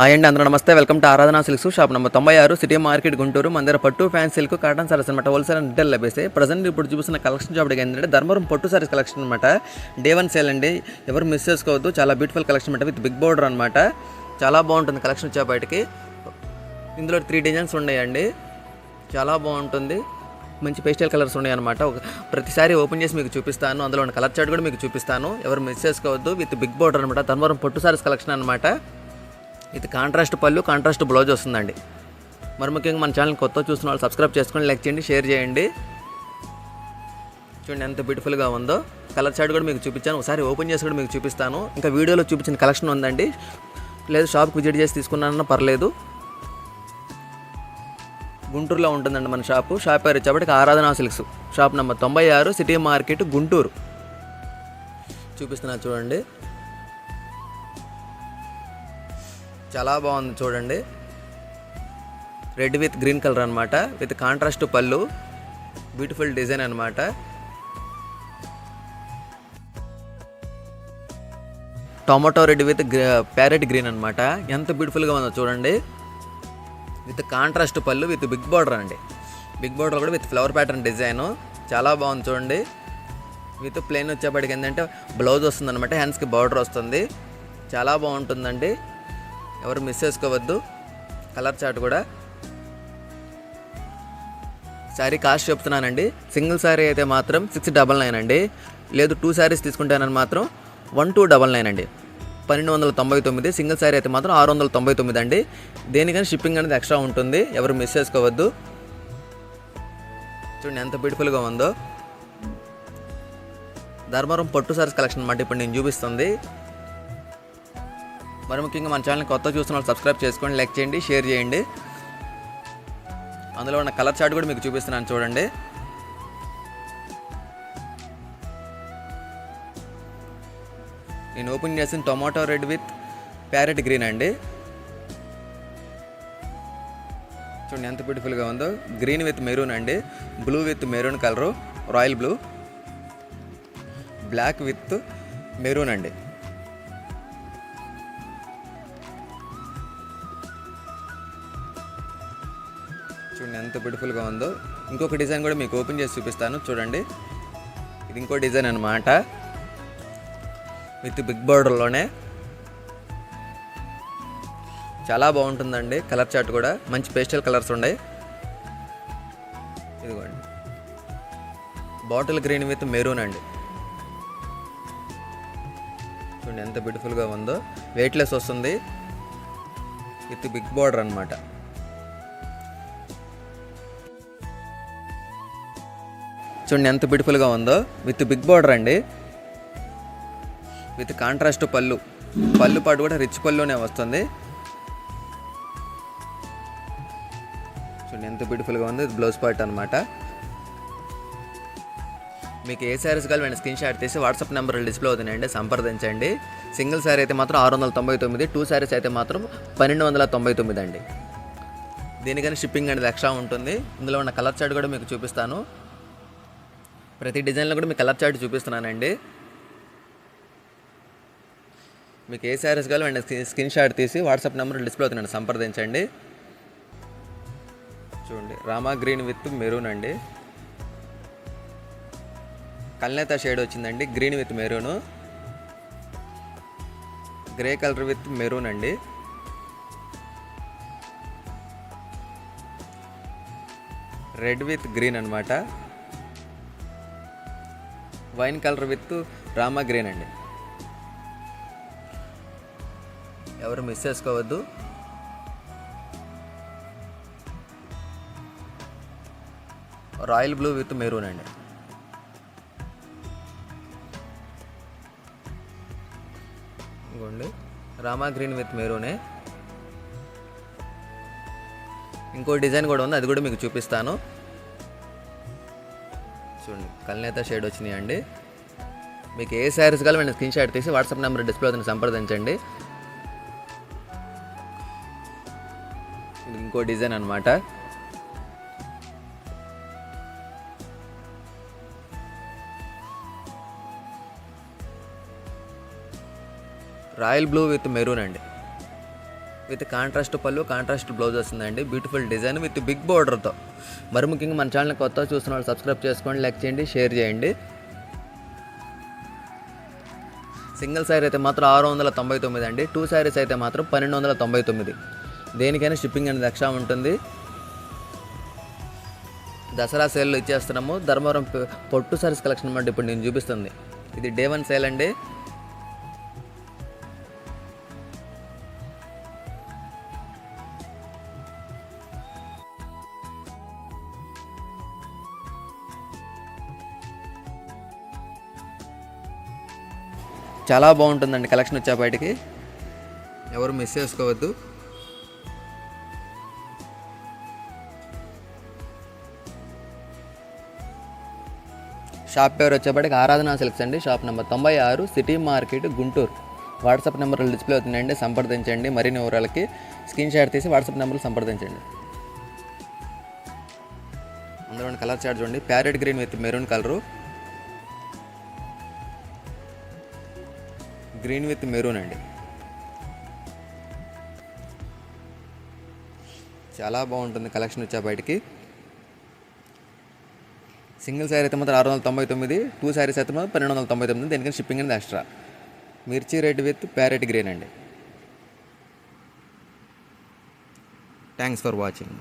Hi అండి అందరూ నమస్తే. Welcome to Aradhana silks shop number తొంభై ఆరు సిటీ మార్కెట్ గుంటూరు మందిర పట్టు ఫ్యాన్ సిల్క్ కాటన్ సారీస్ అనమాట హోల్సేల్ అండ్ రిటైల్ లభిస్తాయి ప్రజెంట్ ఇప్పుడు చూపిస్తున్న కలెక్షన్ షాప్ ఏంటంటే ధర్మవరం పట్టు సారీస్ కలెక్షన్ అనమాట డే వన్ సేల్ అండి. ఎవరు మిస్ చేసుకోవద్దు. చాలా బ్యూటిఫుల్ కలెక్షన్ అనమాట విత్ బిగ్ బోర్డర్ అనమాట చాలా బాగుంటుంది కలెక్షన్ వచ్చేపాటికి ఇందులో త్రీ డిజైన్స్ ఉన్నాయండి. చాలా బాగుంటుంది. మంచి పేస్టల్ కలర్స్ ఉన్నాయి అనమాట ఒక ప్రతిసారి ఓపెన్ చేసి మీకు చూపిస్తాను. అందులో ఉన్న కలర్ చార్ట్ కూడా మీకు చూపిస్తాను. ఎవరు మిస్ చేసుకోవద్దు. విత్ బిగ్ బోర్డర్ అనమాట ధర్మవరం పట్టు సారీస్ కలెక్షన్ అనమాట ఇది కాంట్రాస్ట్ పళ్ళు కాంట్రాస్ట్ బ్లౌజ్ వస్తుందండి. మరి ముఖ్యంగా మన ఛానల్ కొత్త చూసిన వాళ్ళు సబ్స్క్రైబ్ చేసుకొని లైక్ చేయండి షేర్ చేయండి. చూడండి ఎంత బ్యూటిఫుల్గా ఉందో. కలర్ చార్ట్ కూడా మీకు చూపించాను. ఒకసారి ఓపెన్ చేసి కూడా మీకు చూపిస్తాను. ఇంకా వీడియోలో చూపించిన కలెక్షన్ ఉందండి. లేదు షాప్కి విజిట్ చేసి తీసుకున్నానన్నా పర్లేదు. గుంటూరులో ఉంటుందండి మన షాపు షాప్ పేరు వచ్చేప్పటికి ఆరాధనా సిల్క్స్. షాప్ నెంబర్ తొంభై ఆరు సిటీ మార్కెట్ గుంటూరు. చూపిస్తున్నా చూడండి. చాలా బాగుంది చూడండి. రెడ్ విత్ గ్రీన్ కలర్ అనమాట విత్ కాంట్రాస్ట్ పళ్ళు. బ్యూటిఫుల్ డిజైన్ అనమాట tomato red with parrot green అనమాట ఎంత బ్యూటిఫుల్గా ఉందో చూడండి. విత్ కాంట్రాస్ట్ పళ్ళు విత్ బిగ్ బార్డర్ అండి. బిగ్ బార్డర్ కూడా విత్ ఫ్లవర్ ప్యాటర్న్ డిజైను చాలా బాగుంది చూడండి. విత్ ప్లెయిన్ వచ్చేప్పటికి ఏంటంటే బ్లౌజ్ వస్తుంది అనమాట హ్యాండ్స్కి బార్డర్ వస్తుంది. చాలా బాగుంటుందండి. ఎవరు మిస్ చేసుకోవద్దు. కలర్ చార్ట్ కూడా. శారీ కాస్ట్ చెప్తున్నానండి. సింగిల్ శారీ అయితే మాత్రం సిక్స్ డబల్ నైన్ అండి. లేదు టూ శారీస్ తీసుకుంటానని మాత్రం వన్ టూ డబల్ నైన్ అండి. పన్నెండు వందల తొంభై తొమ్మిది సింగిల్ శారీ అయితే మాత్రం ఆరు వందల తొంభై తొమ్మిది అండి. దేనికని షిప్పింగ్ అనేది ఎక్స్ట్రా ఉంటుంది. ఎవరు మిస్ చేసుకోవద్దు. చూడండి ఎంత బ్యూటిఫుల్గా ఉందో. ధర్మవరం పట్టు సారీస్ కలెక్షన్ అన్నమాట ఇప్పుడు నేను చూపిస్తుంది. మరి ముఖ్యంగా మన ఛానల్ని కొత్త చూస్తున్న వాళ్ళు సబ్స్క్రైబ్ చేసుకోండి లైక్ చేయండి షేర్ చేయండి. అందులో ఉన్న కలర్ చార్ట్ కూడా మీకు చూపిస్తున్నాను చూడండి. నేను ఓపెన్ చేసిన tomato red with parrot green అండి. చూడండి ఎంత బ్యూటిఫుల్గా ఉందో. గ్రీన్ విత్ మెరూన్ అండి. Blue with maroon colour royal blue black with maroon అండి. చూడండి ఎంత బ్యూటిఫుల్గా ఉందో. ఇంకొక డిజైన్ కూడా మీకు ఓపెన్ చేసి చూపిస్తాను. చూడండి. ఇది ఇంకో డిజైన్ అనమాట విత్ బిగ్ బార్డర్లోనే చాలా బాగుంటుందండి. కలర్ చార్ట్ కూడా. మంచి పేస్టల్ కలర్స్ ఉన్నాయి. ఇదిగోండి. బాటిల్ గ్రీన్ విత్ మెరూన్ అండి. చూడండి ఎంత బ్యూటిఫుల్గా ఉందో. వెయిట్లెస్ వస్తుంది. విత్ బిగ్ బార్డర్ అనమాట చూడండి ఎంత బ్యూటిఫుల్గా ఉందో. విత్ బిగ్ బార్డర్ అండి. విత్ కాంట్రాస్ట్ పళ్ళు. పళ్ళు పాటు కూడా రిచ్ పళ్ళునే వస్తుంది. చూడండి ఎంత బ్యూటిఫుల్గా ఉంది. బ్లౌజ్ పార్ట్ అనమాట మీకు ఏ శారీస్ కావాలి నేను స్క్రీన్ షాట్ తీసి వాట్సాప్ నెంబర్ డిస్ప్లే అవుతున్నాయండి సంప్రదించండి. సింగిల్ శారీ అయితే మాత్రం ఆరు వందల తొంభై తొమ్మిది టూ శారీస్ అయితే మాత్రం పన్నెండు వందల తొంభై తొమ్మిది అండి. దీనికని షిప్పింగ్ అనేది ఎక్స్ట్రా ఉంటుంది. ఇందులో ఉన్న కలర్ చార్ట్ కూడా మీకు చూపిస్తాను. ప్రతి డిజైన్లో కూడా మీకు కలర్ చార్ట్ చూపిస్తున్నానండి. మీకు ఏ శారీస్ కావాలి వెంటనే స్క్రీన్ షాట్ తీసి వాట్సాప్ నెంబర్ డిస్ప్లే అవుతున్నాను సంప్రదించండి. చూడండి రామా గ్రీన్ విత్ మెరూన్ అండి. కల్నేత షేడ్ వచ్చిందండి green with maroon. Grey colour with maroon అండి. రెడ్ విత్ గ్రీన్ అనమాట wine colour with Rama green అండి. ఎవరు మిస్ చేసుకోవద్దు. రాయల్ బ్లూ విత్ మెరూన్ అండి. రామా గ్రీన్ విత్ మెరూనే. ఇంకో డిజైన్ కూడా ఉంది అది కూడా మీకు చూపిస్తాను. చూడండి. కల్నేత షేడ్ వచ్చినాయి అండి మీకు ఏ శారీస్ కావాలి నేను స్క్రీన్ షాట్ తీసి వాట్సాప్ నెంబర్ డిస్ప్లే అవుతుంది సంప్రదించండి. ఇది ఇంకో డిజైన్ అనమాట రాయల్ బ్లూ విత్ మెరూన్ అండి. విత్ కాంట్రాస్ట్ పళ్ళు కాంట్రాస్ట్ బ్లౌజ్ వస్తుందండి. బ్యూటిఫుల్ డిజైన్ విత్ బిగ్ బోర్డర్తో మరి ముఖ్యంగా మన ఛానల్ కొత్త చూస్తున్న వాళ్ళు సబ్స్క్రైబ్ చేసుకోండి లైక్ చేయండి షేర్ చేయండి. సింగిల్ శారీ అయితే మాత్రం ఆరు వందల తొంభై తొమ్మిది అండి. టూ శారీస్ అయితే మాత్రం పన్నెండు వందల తొంభై తొమ్మిది. దేనికైనా షిప్పింగ్ అనేది ఎక్స్ట్రా ఉంటుంది. దసరా సేల్లో ఇచ్చేస్తున్నాము. ధర్మవరం పొట్టు సారీస్ కలెక్షన్ అన్నమాట ఇప్పుడు నేను చూపిస్తుంది. ఇది డే వన్ సేల్ అండి. చాలా బాగుంటుందండి కలెక్షన్ వచ్చే బయటికి. ఎవరు మిస్ చేసుకోవద్దు. షాప్ పేరు వచ్చేప్పటికి ఆరాధన సిల్క్స్ అండి. షాప్ నెంబర్ తొంభై ఆరు సిటీ మార్కెట్ గుంటూరు. వాట్సాప్ నెంబర్లు డిస్ప్లే అవుతుందండి సంప్రదించండి. మరిన్ని వివరాలకి స్క్రీన్ షాట్ తీసి వాట్సాప్ నెంబర్లు సంప్రదించండి. అందులో కలర్ చార్ట్ చూడండి. Parrot green with maroon colour. Green with maroon అండి. చాలా బాగుంటుంది కలెక్షన్ వచ్చే బయటికి. సింగిల్ శారీ అయితే మాత్రం ఆరు వందల తొంభై తొమ్మిది టూ శారీస్ అయితే మాత్రం పన్నెండు వందల తొంభై తొమ్మిది దీనికని షిప్పింగ్ అనేది extra mirchi red with parrot green అండి. Thanks for watching